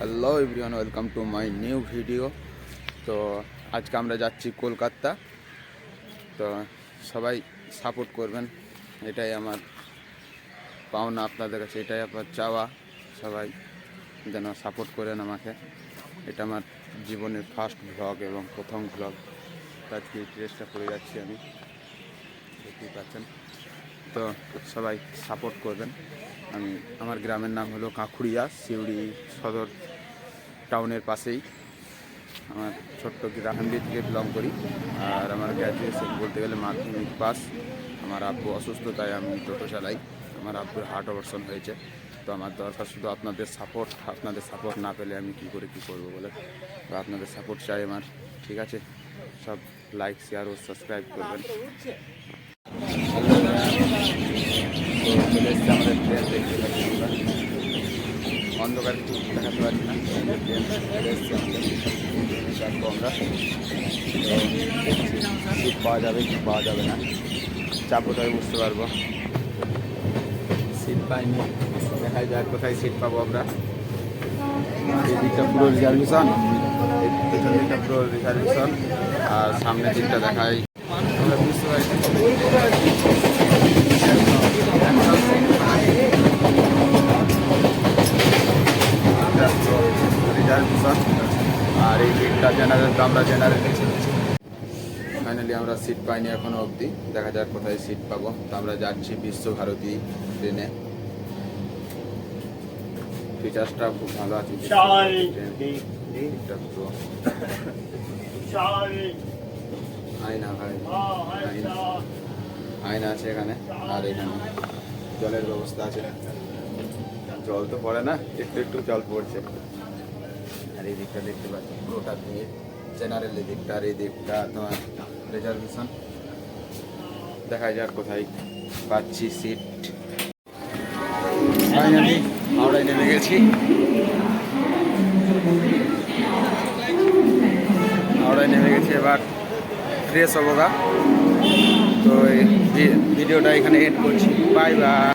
Hello everyone welcome to my new video তো আজকে আমরা যাচ্ছি কলকাতা। তো সবাই সাপোর্ট করবেন। এটাই আমার পাওনা আপনাদের কাছে, এটাই আপনার চাওয়া। সবাই যেন সাপোর্ট করেন আমাকে। এটা আমার জীবনের ফার্স্ট ভ্লগ এবং প্রথম ভ্লগ আজকে ড্রেসটা করে যাচ্ছি আমি। দেখতেই পাচ্ছেন। তো সবাই সাপোর্ট করবেন। আমি, আমার গ্রামের নাম হলো কাঁকুড়িয়া, সিউড়ি সদর টাউনের পাশেই। আমার ছোট্ট গ্রাহান্ডি থেকে বিলং করি। আর আমার গ্র্যাজুয়েশন বলতে গেলে মাধ্যমিক পাস আমার আব্বু অসুস্থ, তাই আমি টোটো চালাই আমার আব্বুর হার্ট অপারেশন হয়েছে। তো আমার দরকার শুধু আপনাদের সাপোর্ট আপনাদের সাপোর্ট না পেলে আমি কী করে কী করব বলে তো আপনাদের সাপোর্ট চাই আমার। ঠিক আছে? সব লাইক শেয়ার ও সাবস্ক্রাইব করবেন তো আমাদের ট্রেন দেখতে পাচ্ছি আমরা অন্ধকার দেখাতে পারছি না ট্রেন আমরা সিট পাওয়া যাবে কি পাওয়া যাবে না চাপো তবে বুঝতে পারব সিট পাইনি দেখা যাক কোথায় সিট পাবো আমরা এই দিকটা পুরো রিজার্ভেশন পেছন দিকটা পুরো রিজার্ভেশন আর সামনের দিকটা আমরা বুঝতে পারছি আর এই সিটটা জেনারেল তো আমরা জেনারেল ফাইনালি আমরা সিট পাইনি এখনও অবধি। দেখা যাক কোথায় সিট পাবো। তো আমরা যাচ্ছি বিশ্বভারতী ট্রেনে ফিচার্সটা খুব ভালো আছে. আয়না ভাই। Oh, আয়না। আছে এখানে। আর এখানে জলের ব্যবস্থা আছে। জল তো পড়ে না। একটু একটু জল পড়ছে। আর এই দিকটা দেখতে পাচ্ছি পুরোটা দিয়ে জেনারেল এই দিকটা, আর এই দিকটা তোমার রিজার্ভেশন দেখা যাক কোথায় পাচ্ছি সিট ফাইনালি হাওড়ায় নেমে গেছি। হাওড়ায় নেমে গেছি এবার ফ্রেশ হব গা। তো ভিডিওটা এখানে এড করছি। Bye bye